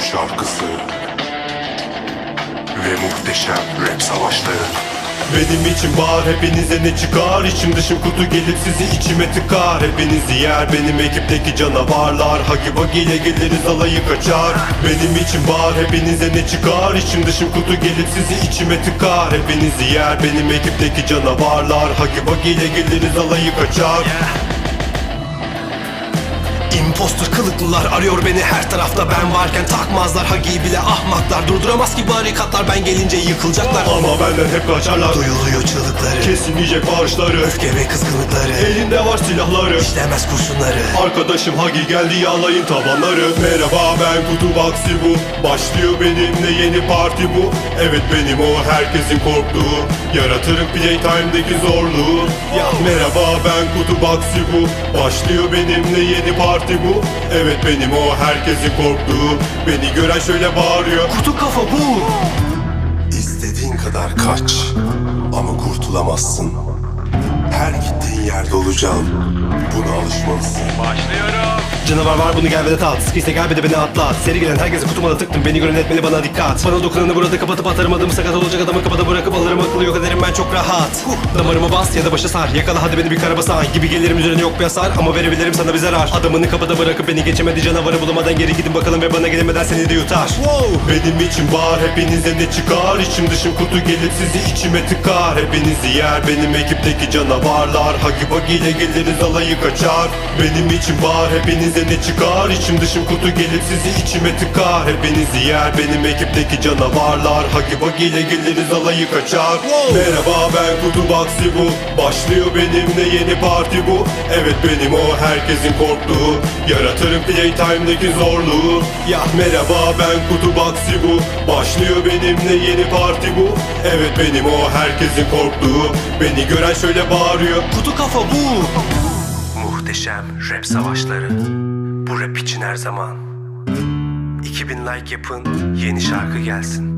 şarkısı Ve muhteşem rap savaşları. Benim için bağır hepinize ne çıkar? İçim dışım kutu gelip sizi içime tıkar. Hepinizi yer benim ekipteki canavarlar. Hagi ile geliriz alayı kaçar. Benim için bağır hepinize ne çıkar? İçim dışım kutu gelip sizi içime tıkar. Hepinizi yer benim ekipteki canavarlar. Hagi ile geliriz alayı kaçar Impostor kılıklılar arıyor beni. Her tarafta ben varken takmazlar. Hagi bile ahmaklar. Durduramaz ki barikatlar ben gelince yıkılacaklar. Ama benden hep kaçarlar. Duyuluyor çığlıkları. Kesilmeyecek bağışları. Öfke ve kızgınlıkları. Elinde var silahları. İşlemez kurşunları. Arkadaşım Hagi geldi yağlayın tabanları. Merhaba ben Kutu Baksi bu. Başlıyor benimle yeni parti bu. Evet benim o herkesin korktuğu Yaratırım playtime'deki zorluğu. Ya merhaba ben Kutu Baksi bu. Başlıyor benimle yeni parti bu. Evet benim o herkesin korktuğu. Beni gören şöyle bağırıyor. Kutu kafa bu. İstediğin kadar kaç ama kurtulamazsın. Her gittiğin yerde olacağım Buna alışmalısın. Canavar var bunu gel ve de tat Sıkıysa gel bir de beni atlat Seri gelen herkese kutuma da tıktım. Beni gören etmeli bana dikkat. Bana dokunanı burada kapatıp atarım. Adımı sakat olacak adamı kapıda bırakıp alırım. Akıllı yok ederim ben çok rahat. Huh. Damarıma bas ya da başa sar. Yakala hadi beni bir karabasan Gibi gelirim üzerine yok bir hasar. Ama verebilirim sana bir zarar. Adamını kapıda bırakıp beni geçemedi canavarı bulamadan geri gidin bakalım Ve bana gelemeden seni de yutar. Benim için bağır hepinize ne çıkar? İçim dışım kutu gelip sizi içime tıkar. Hepinizi yer benim ekipteki canavarlar. Hagi bagi ile geliriz alayı kaçar Benim için bağır hepinize ne çıkar? İçim dışım kutu gelip sizi içime tıkar. Hepinizi yer benim ekipteki canavarlar. Hagi bagi ile geliriz alayı kaçar Merhaba ben Kutu Baksi bu. Başlıyor benimle yeni parti bu. Evet benim o herkesin korktuğu Yaratırım playtime'deki zorluğu. Ya merhaba ben Kutu Baksi bu. Başlıyor benimle yeni parti bu. Evet benim o herkesin korktuğu Beni gören şöyle bağırıyor. Kutu kafa bu Muhteşem rap savaşları. Bu rap için her zaman. 2000 like yapın, yeni şarkı gelsin.